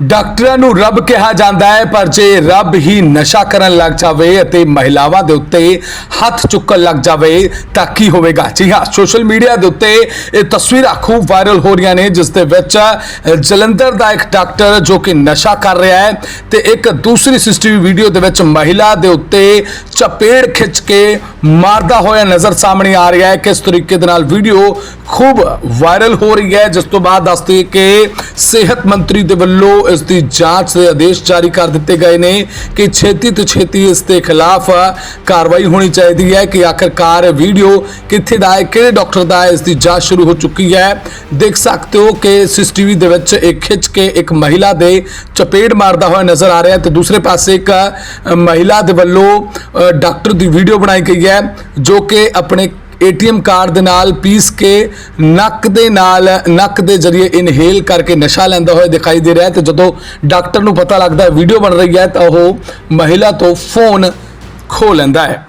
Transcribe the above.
ਡਾਕਟਰਾਂ ਨੂੰ ਰੱਬ ਕਿਹਾ ਜਾਂਦਾ ਹੈ, ਪਰ ਜੇ ਰੱਬ ਹੀ ਨਸ਼ਾ ਕਰਨ ਲੱਗ ਜਾਵੇ ਅਤੇ ਮਹਿਲਾਵਾਂ ਦੇ ਉੱਤੇ ਹੱਥ ਚੁੱਕਣ ਲੱਗ ਜਾਵੇ, ਤਾਂ ਕੀ ਹੋਵੇਗਾ? ਜੀ ਹਾਂ, ਸੋਸ਼ਲ ਮੀਡੀਆ ਦੇ ਉੱਤੇ ਇਹ ਤਸਵੀਰਾਂ ਖੂਬ ਵਾਇਰਲ ਹੋ ਰਹੀਆਂ ਨੇ, ਜਿਸ ਦੇ ਵਿੱਚ ਜਲੰਧਰ ਦਾ ਇੱਕ ਡਾਕਟਰ ਜੋ ਕਿ ਨਸ਼ਾ ਕਰ ਰਿਹਾ ਹੈ ਤੇ ਇੱਕ ਦੂਸਰੀ ਸੀਸੀਟੀਵੀ ਵੀਡੀਓ ਦੇ ਵਿੱਚ ਮਹਿਲਾ ਦੇ ਉੱਤੇ ਚਪੇੜ ਖਿੱਚ ਕੇ ਮਾਰਦਾ ਹੋਇਆ ਨਜ਼ਰ ਸਾਹਮਣੇ ਆ ਰਿਹਾ ਹੈ, ਕਿਸ ਤਰੀਕੇ ਦੇ ਨਾਲ ਵੀਡੀਓ ਖੂਬ ਵਾਇਰਲ ਹੋ ਰਹੀ ਹੈ, ਜਿਸ ਤੋਂ ਬਾਅਦ ਦੱਸਦੇ ਕਿ ਸਿਹਤ ਮੰਤਰੀ ਦੇ ਵੱਲੋਂ ਇਸ ਦੀ ਜਾਂਚ ਦੇ ਆਦੇਸ਼ ਜਾਰੀ ਕਰ ਦਿੱਤੇ ਗਏ ਨੇ ਕਿ ਛੇਤੀ ਤੋਂ ਛੇਤੀ ਇਸ ਦੇ ਖਿਲਾਫ ਕਾਰਵਾਈ ਹੋਣੀ ਚਾਹੀਦੀ ਹੈ ਕਿ ਆਖਰਕਾਰ ਵੀਡੀਓ ਕਿੱਥੇ ਦਾ ਹੈ, ਕਿਹੜੇ ਡਾਕਟਰ ਦਾ ਹੈ, ਇਸ ਦੀ ਜਾਂਚ ਸ਼ੁਰੂ ਹੋ ਚੁੱਕੀ ਹੈ। ਦੇਖ ਸਕਦੇ ਹੋ ਕਿ ਸੀਸੀਟੀਵੀ ਦੇ ਵਿੱਚ ਇੱਕ ਖਿੱਚ ਕੇ ਇੱਕ ਮਹਿਲਾ ਦੇ ਚਪੇੜ ਮਾਰਦਾ ਹੋਇਆ ਨਜ਼ਰ ਆ ਰਿਹਾ ਹੈ ਤੇ ਦੂਸਰੇ ਪਾਸੇ ਇੱਕ ਮਹਿਲਾ ਦੇ ਵੱਲੋਂ ਡਾਕਟਰ ਦੀ ਵੀਡੀਓ ਬਣਾਈ ਗਈ ਹੈ ਜੋ ਕਿ ਆਪਣੇ ਏਟੀਐਮ ਕਾਰਡ ਦੇ ਨਾਲ ਪੀਸ ਕੇ ਨੱਕ ਦੇ ਨਾਲ, ਨੱਕ ਦੇ ਜ਼ਰੀਏ ਇਨਹੇਲ ਕਰਕੇ ਨਸ਼ਾ ਲੈਂਦਾ ਹੋਇਆ ਦਿਖਾਈ ਦੇ ਰਿਹਾ ਹੈ ਤੇ ਜਦੋਂ ਡਾਕਟਰ ਨੂੰ ਪਤਾ ਲੱਗਦਾ ਹੈ ਵੀਡੀਓ ਬਣ ਰਹੀ ਹੈ ਤਾਂ ਉਹ ਮਹਿਲਾ ਤੋਂ ਫੋਨ ਖੋ ਲੈਂਦਾ ਹੈ।